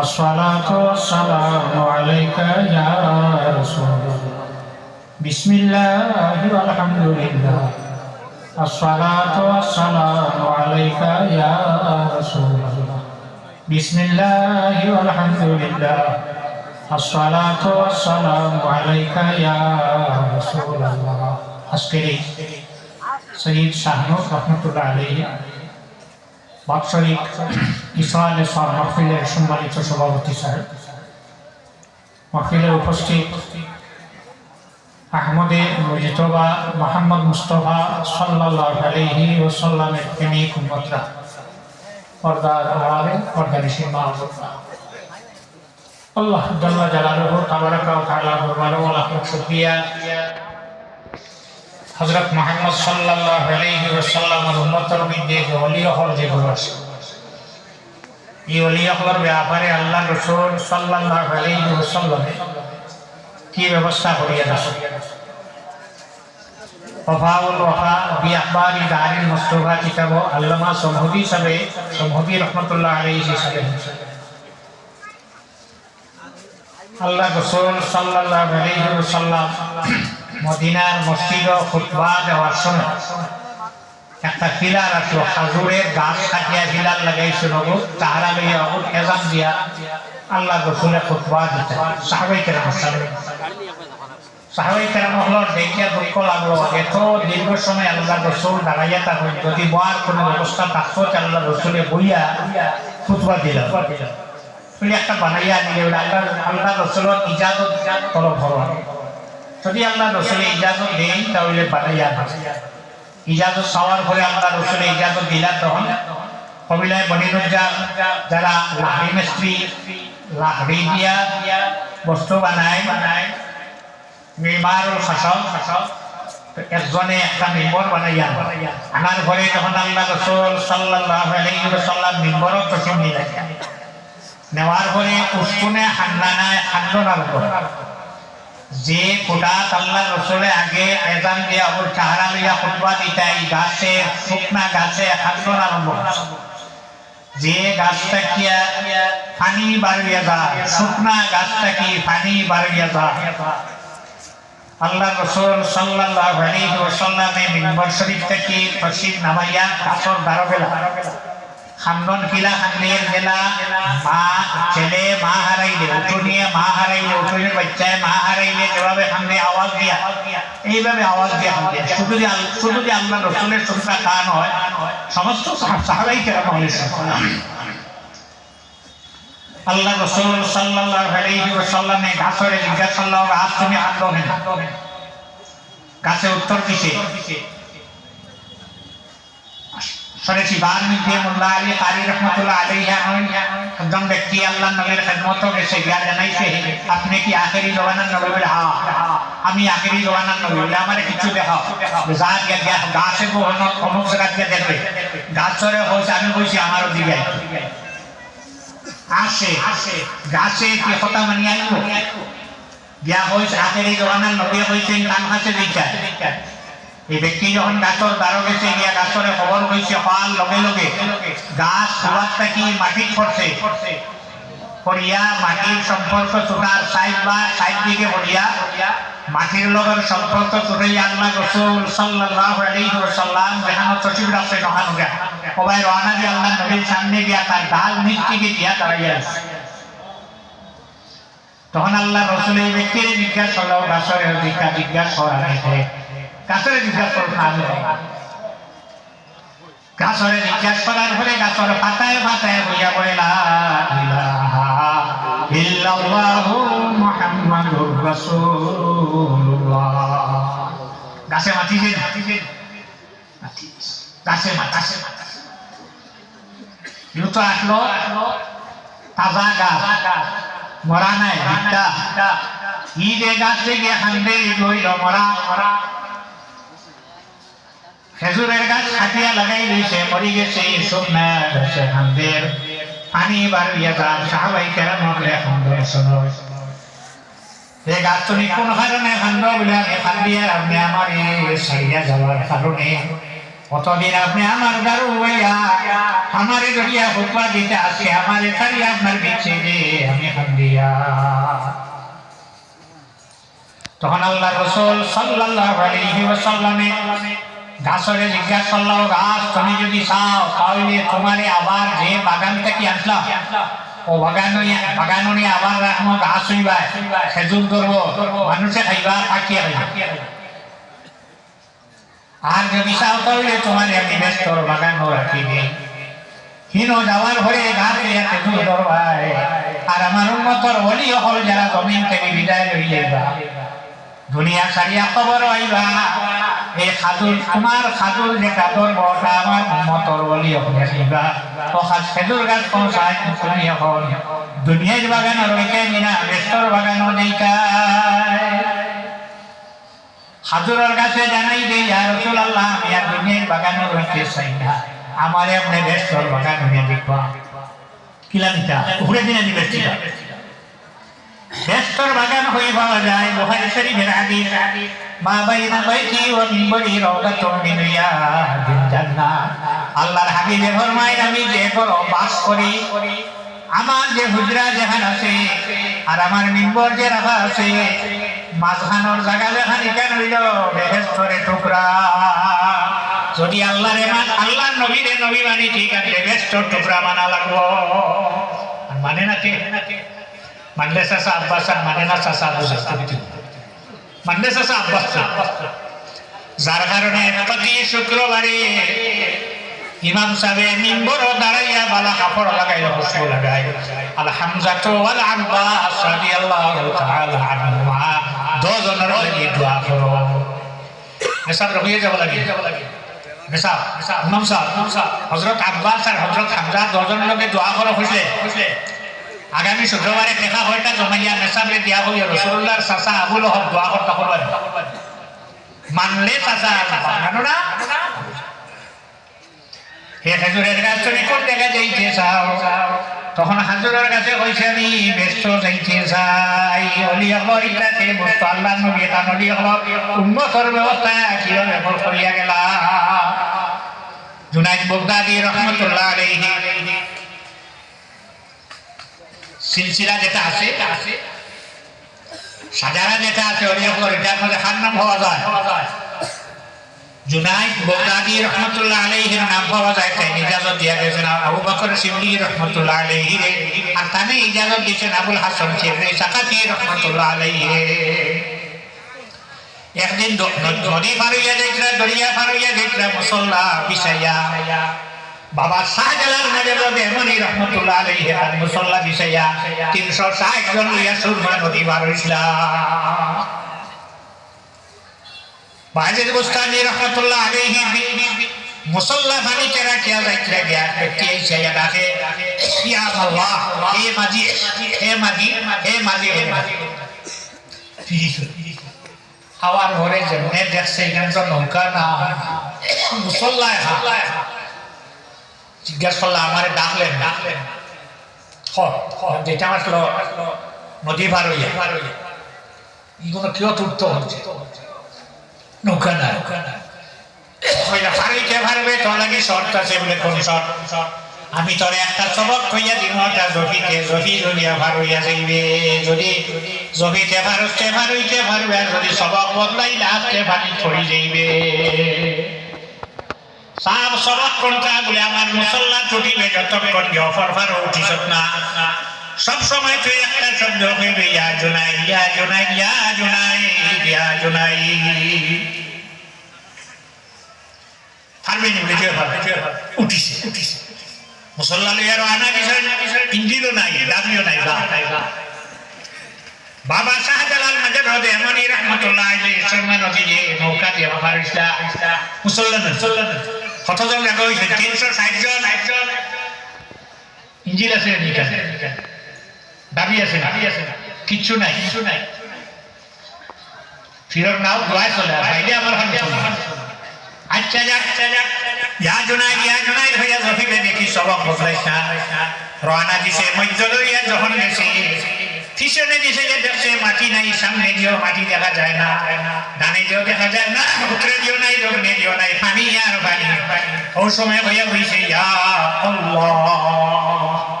الصلاة والسلام عليك يا رسول الله بسم الله والحمد لله الصلاة والسلام عليك يا رسول الله بسم الله والحمد لله الصلاة والسلام عليك يا رسول الله أسكري سيد شاهنوك رحمة الله عليه বাৎসরিক ইসরায়েল ইসলাম মাহফিলের সম্মানিত সভাপতি সাহেব। মাহফিলে উপস্থিত আহমদে মুজিতবা মোহাম্মদ মুস্তফা সাল্লাহ আলহি ওসাল্লামের প্রেমিক উম্মতরা, পর্দার আড়ালে পর্দানিসী মা আল্লাহ জাল্লা জালালুহু তাবারাকা তাআলা লাখ লাখ শুকরিয়া হযরত মুহাম্মদ সাল্লাল্লাহু আলাইহি ওয়াসাল্লামের উম্মতের মধ্যে হল যেগুলো আছে, এই হলর ব্যাপারে আল্লাহ রাসূল সাল্লাল্লাহু আলাইহি ওয়াসাল্লামে কি ব্যবস্থা করিয়া আছে ওফাউল ওফা বি আখবারি দারিল মুস্তফা কিতাব আল্লামা সম্ভবী সাবে সম্ভবী রহমতুল্লাহ আল্লাহ রসুল আলাইহি ওয়াসাল্লাম মদিনার মসজিদ খুতবা দেওয়ার সময় একটা পিলার আসলো খাজুরের গাছ কাটিয়া পিলার লাগাইছে নগদ তাহারা লইয়া অগুত এজাম দিয়া আল্লাহ রসুলে খুতবা দিতে সাহাবাই কেরাম সাহাবাই কেরাম হলো দেখিয়া দুঃখ লাগল, এত দীর্ঘ সময় আল্লাহ রসুল দাঁড়াইয়া থাকুন যদি বয়ার কোনো ব্যবস্থা থাকতো আল্লাহ রসুলে বইয়া খুতবা দিল। একটা বানাইয়া নিলে আল্লাহ আল্লাহ রসুলের ইজাজত তলব ভরণ যদি আল্লাহ রসুলের ইজাজত দেন, তাহলে না ইজাজত চাওয়ার পরে আল্লাহ রসুলের ইজাজত দিলা তখন কবিলায় বনিরুজ্জা যারা লাহড়ি মিস্ত্রি, লাহড়ি দিয়া বস্তু বানায় বানায় মেমারুল খাসাও খাসাও একজনে একটা মেম্বর বানাইয়া আনার ঘরে যখন আল্লাহ রসুল সাল্লাহ ওয়াসাল্লাম মেম্বরও তসিম নিয়ে নেওয়ার পরে উস্কুনে হান্নানায় হান্ডন আরম্ভ যে কোটা আল্লাহ রসুলে আগে এজান দিয়া ওর চাহারা লইয়া খুতবা দিতাই, গাছে শুকনা গাছে হান্ডন আরম্ভ যে গাছটা কিয়া পানি বাড়িয়া যায়, শুকনা গাছটা কি পানি বাড়িয়া যায়। আল্লাহ রসুল সাল্লাল্লাহু আলাইহি ওয়াসাল্লামে মিম্বর শরীফ থেকে তসিব নামাইয়া খান্দন কিলা খান্দির গেলা মা, ছেলে, মা হারাইলে উঠুনিয়ে, মা হারাইলে উঠুনির বাচ্চায়, মা হারাইলে যেভাবে খান্দে আওয়াজ দিয়া, এইভাবে আওয়াজ দিয়া খান্দে। শুধু যে শুধু যে আল্লাহ রসুলের সংখ্যা কান হয় সমস্ত সাহাবাই কেরাম হয়েছে আল্লাহ রসুল সাল্লাল্লাহু আলাইহি ওয়াসাল্লামে গাছরে জিজ্ঞাসা করল গাছ তুমি খান্দো না? গাছে উত্তর দিছে শুনেছি বাল্মীকি মোল্লা আলী কারি রহমতুল্লাহ আলাইহা একজন ব্যক্তি আল্লাহ নবীর খেদমত গেছে গিয়া জানাইছে আপনি কি আখেরি জবানার নবী বলে হা আমি আখেরি জবানার নবী বলে আমার কিছু দেখাও যা গিয়া গিয়া গাছে গো অমুক জায়গা গিয়া দেখবে গাছরে হয়েছে আমি বলছি আমারও দিকে আসে গাছে কি কথা মানি আনব গিয়া হয়েছে আখেরি জবানার নবী হয়েছেন কান কাছে দিকা এই ব্যক্তি যখন গাছর দ্বারো গেছে গিয়া গাছরে খবর হয়েছে হওয়ার লগে লগে। গাছ খাবার থাকি মাটি পড়ছে? পড়িয়া মাটির সম্পর্ক চোটার সাইড বা সাইড দিকে পড়িয়া মাটির লগের সম্পর্ক চুটাই আল্লাহ রসুল সাল্লাল্লাহু আলাইহি ওয়াসাল্লাম যেখানে সচিব রাখছে নহান গা সবাই রওনা দিয়ে আল্লাহ নবীর সামনে গিয়া তার ডাল নিচ দিয়া দাঁড়াইয়া আছে। তখন আল্লাহ রসুল এই ব্যক্তির জিজ্ঞাসা করল গাছরে জিজ্ঞাসা জিজ্ঞাসা করা হয়েছে গাছরে জিজ্ঞাসা করো না গাছরে জিজ্ঞাসা করার ফলে গাছর পাতায় পাতায় বইয়া বইলা ইল্লাল্লাহু মুহাম্মাদুর রাসূলুল্লাহ গাছে মাটিছে মাটিছে গাছে মাটিছে ইউতো আসলো তাজা গাছ মরা নাই ভিটা ই যে গাছ থেকে হান্দে লইল মরা খেজুরের গাছ খাটিয়া লাগাই রয়েছে মরি গেছে হান্দের পানি বার ইয়া যান সাহাবাই কেরাম হলে খন্দ শোনো এই গাছ তুমি কোন কারণে খান্দ বলে আপনি আমার সারিয়া যাওয়ার কারণে। কতদিন আপনি আমার গারু হইয়া, আমারে ধরিয়া হুকমা দিতে আসে, আমারে সারিয়া আপনার বিচ্ছে যে আমি তখন আল্লাহ রসুল সাল্লাল্লাহু আলাইহি ওয়াসাল্লামে গাছরে জিজ্ঞাসা করল গাছ তুমি যদি চাও, তাহলে তোমারে আবার যে বাগান থেকে আসলাম ও বাগান বাগান নিয়ে আবার রাখব, গাছ হইবা খেজুর ধরবো, মানুষে খাইবা পাকিয়া খাইবা আর যদি চাও, তাহলে তোমার আমি ব্যস্ত বাগান রাখি দিই। হিনো যাওয়ার ঘরে গাছ দিয়া খেজুর ধরবাই। আর আমার উন্নতর অলি হল যারা জমিন থেকে বিদায় লই যাইবা। দুনিয়া সারিয়া খবর আইবা এই খাদুর তোমার খাদুর যে কাদর বটা আমার মতর বলি ও খাস খেজুর গাছ পৌঁছায়, তুমি এখন দুনিয়ার বাগান রইকে মিনা বেস্তর বাগান নেইকায় হাজুরের কাছে জানাই দে ইয়া রাসূলুল্লাহ, আমি আর দুনিয়ার বাগান রইতে আমার আপনি বেস্তর বাগান হইয়া দেখবা। কিলামিটা ঘুরে দিনে নিবেস্তিটা বেস্তর বাগান হয়ে পাওয়া যায় বুখারী শরীফের হাদিস মা বাইনা বাইতি ওয়া মিনবারি রাওদাতুম মিন রিয়াদিল জান্নাহ আল্লাহর হাবিবে ফরমায়, আমি যে করো বাস করি, আমার যে হুজরা যেখানে আছে, আর আমার মিম্বর যে রাখা আছে, মাঝখানোর জায়গা যেখানে কেন হইল বেহেস্তরে টুকরা। যদি আল্লাহর মান, আল্লাহর নবীরে নবী মানি ঠিক আছে বেহেস্তর টুকরা মানা লাগবো। মানে না ঠিক? মানলে চাচা আব্বাস আর মানে না চাচা আবু মানলে চাচা আব্বাস যার কারণে প্রতি শুক্রবারে ইমাম সাহেব মিম্বর দাঁড়াইয়া বালা কাপড় লাগাইল খুশবু লাগাই আল হামজা তো ওয়াল আব্বাস রাদিয়াল্লাহু তাআলা আনহুমা দুজনের লাগি দোয়া করো মেসাব রহিয়ে যাব লাগে মেসাব ইমাম সাহেব হযরত আব্বাস আর হযরত হামজা দুজনের লগে দোয়া করো খুশলে আগামী শুক্রবারে দেখা হয়টা জমাইয়া মেসাবরে দিয়া হইয়া রসুল্লাহর চাচা আবুল হক দোয়া করবেন মানলে চাচা মানো যাইতে চাও? তখন কাছে ব্যস্ত অলি বস্তু আল্লাহ এটা নদী গেলা? জুনাইদ বগদাদি রহমতুল্লাহ সিলসিলা যেটা আছে, সাজারা যেটা আছে এটার মধ্যে হার নাম পাওয়া যায়। জুনাইদ বগদাদি রহমতুল্লাহ আলাইহির নাম পাওয়া যায় তাই ইজাজত দিয়া গেছেন আবু বকর সিমলি রহমতুল্লাহ আলাইহি আর তানে ইজাজত দিয়েছেন আবুল হাসান সিররি সাকাতি রহমতুল্লাহ আলাইহি একদিন পার হইয়া যাইতরা দরিয়া হইয়া যাইতরা মুসল্লা বিছাইয়া বাবা শাহজালাল নজর দেহমনি রহমতুল্লাহ আলাইহি আর মুসল্লা বিছাইয়া 360 জন লইয়া সুরমা নদী পার হইছিলাম বাজেদ গোস্তানি রহমতুল্লাহ আলাইহি মুসল্লা পানি তেরা কিয়া গিয়া ব্যক্তি আইসা ইয়া আল্লাহ, হে মাজি হে মাজি হে মাজি হে মাজি। হাওয়ার ঘরে যেমনে দেখছে এখানে নৌকা না। মুসল্লায় জিজ্ঞাসা করলাম আমারে ডাকলেন ডাকলেন যেটা আসলো নদী পার হইয়া। এগুলো কেউ তুলতে হচ্ছে? নৌকা না তোর আছে বলে কোন শর্ত? আমি তোরে একটা সবক কইয়া ওটা জফিতে জফি ভার হইয়া যাইবে, যদি জফিতে ভারতে ভার হইতে পারবে। যদি সবক বদলাই লাস্টে ভারি ছড়ি যাইবে। সাব সবক কোনটা বলে আমার মুসল্লা ছুটিবে যতক্ষণ অফার ফার উঠিস না। সব সময় তুই একটা শব্দ কইবে, ইয়া জুনাই ইয়া জুনাই ইয়া জুনাই ইয়া জুনাই পারবে নি বলে জয় পারবে উঠিছে উঠিছে মুসল্লা লইয়ার আনা বিষয় ইঞ্জিনও নাই, দাবিও নাই গা বাবা শাহজালাল নজর হদে এমনই রহমতুল্লাহ আলাইহি ইসলামে নদী যে নৌকা দিয়ে বাবার ইসলা মুসল্লা মুসল্লা কতজন লাগা হইছে 360 জন 60 জন আছে দাবি আছে দাবি আছে। কিচ্ছু নাই। কিচ্ছু নাই। ফিরর নাও দোয়া চলে ভাইলে আমার হান আচ্ছা যাক। আচ্ছা যাক ইয়া জুনাই ইয়া জুনাই হইয়া দেখি সবক বদলাইছা। রওনা দিছে। মধ্য লইয়া যখন গেছে পিছনে দিছে যে দেখছে মাটি নাই, সামনে দিও মাটি দেখা যায় না। ডানে দিও দেখা যায় না, উত্তরে দিও নাই, দক্ষিণে দিও নাই। পানি আর পানি। ও সময় হইয়া হইছে, ইয়া আল্লাহ।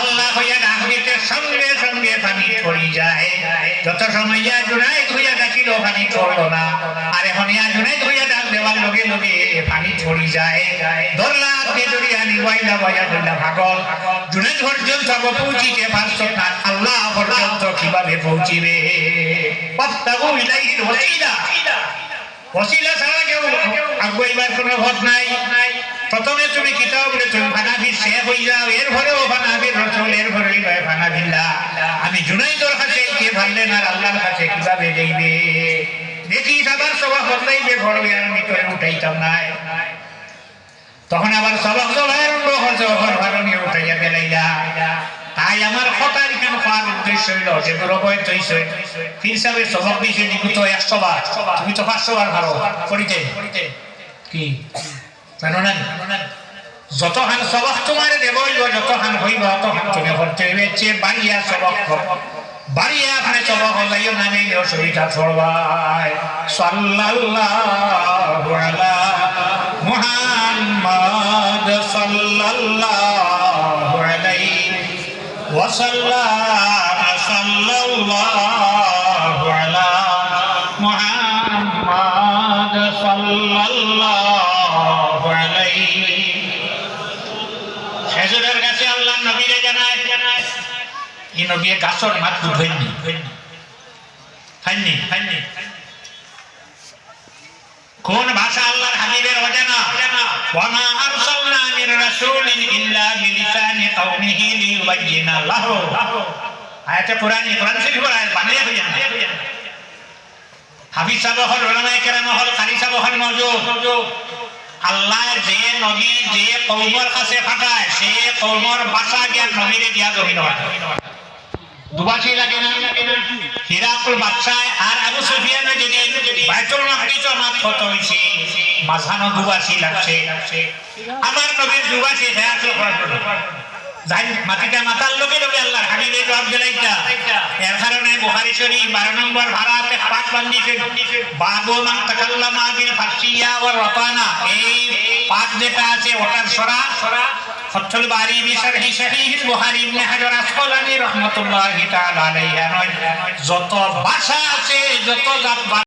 আল্লাহ হইয়া দিতে সঙ্গে সঙ্গে পানি পড়ি যায়। যত সময় ইয়া জুনাই হইয়া ডাকিল পানি পড়ল না। আর এখন ইয়া জুনাই হইয়া ডাক দেওয়ার লগে লগে পানি পড়ি যায়। ধরলা যদি আনি, ওয়াইলা বয়া ধরলা ভাগল। জুনাই পর্যন্ত পৌঁছিতে পারছ না আল্লাহ পর্যন্ত কীভাবে পৌঁছিবে? পাত্তাগু ইলাইহিল ওয়াসিলা। ওসিলা ছাড়া কেউ আগুয়াইবার কোনো ভোট নাই। প্রথমে তুমি কিতাব তুমি ফানাফি শেখ হই যাও এর ভরেও ফানাফির রসুল এর ভরেই নয় ফানাফিল্লা আমি জুনাইদর কাছে কে ভাবলেন আর আল্লাহর কাছে কীভাবে যাইবে? দেখি সবার সভা বদলাইবে ভরবে আর আমি করে উঠাইতাম নাই তখন আবার সবক সবাই আরম্ভ করছে ওপর ভারণীয় উঠাইয়া বেলাইয়া তাই আমার কথার কেন পাওয়ার উদ্দেশ্য হইল? যে দুরকমের তৈছ ফির সাহেবের সবক দিয়েছে নিকুত একশো বার তুমি তো পাঁচশো বার ভালো করিতে কি? জানো সবক তোমার দেব যত হান হইব অত হান তুমি করতে হয়েছে বাড়িয়া সবক বাড়িয়া আপনি সবক যাইও নামে অসুবিধা ছড়বাই সাল্লাল্লাহু আলা মুহাম্মদ সাল্লাল্লাহু আলাইহি ওয়াসাল্লাম। সাল্লাল্লাহু আলা মুহাম্মদ সাল্লাল্লাহু খেজুরের গাছে আল্লাহ নবীরে জানায় ই নবীয়ে গাছর মাত্র ধৈনি ধৈনি ধৈনি কোন ভাষা আল্লাহর হাবিবের অজানা ওয়ামা আরসালনা মির রাসূলিন ইল্লা বিলিসানি কওমিহি লিয়ুবাজ্জিনা লাহু। আয়াতে পুরানি কোরআন শরীফ আয়াত বানাইয়া হইয়া হাবিব সাহেব হল ওলামায়ে কেরাম হল কারি সাহেব হল মওজুদ আল্লাহ যে নবী যে কৌমর কাছে ফাটায় সে কৌমর ভাষা জ্ঞান নবীরে দিয়া জমিন দুবাসী লাগে না? হিরাকুল বাদশাহ আর আবু সুফিয়ান যদি বাইতুল মাকদিস মাত কত হইছে লাগছে। আমার নবীর দুবাসী কোরআন মাটিটা মাতার এর কারণে শরীফ 12 নম্বর ভাড়াতে পাক মান রাতানা। এই পাক যেটা আছে, ওটার সরা। ফথল বারি বিশরহি সহিহ বুখারী ইবনে হাজার আসকালানি রাহমাতুল্লাহি তাআলা যত ভাষা আছে, যত জাত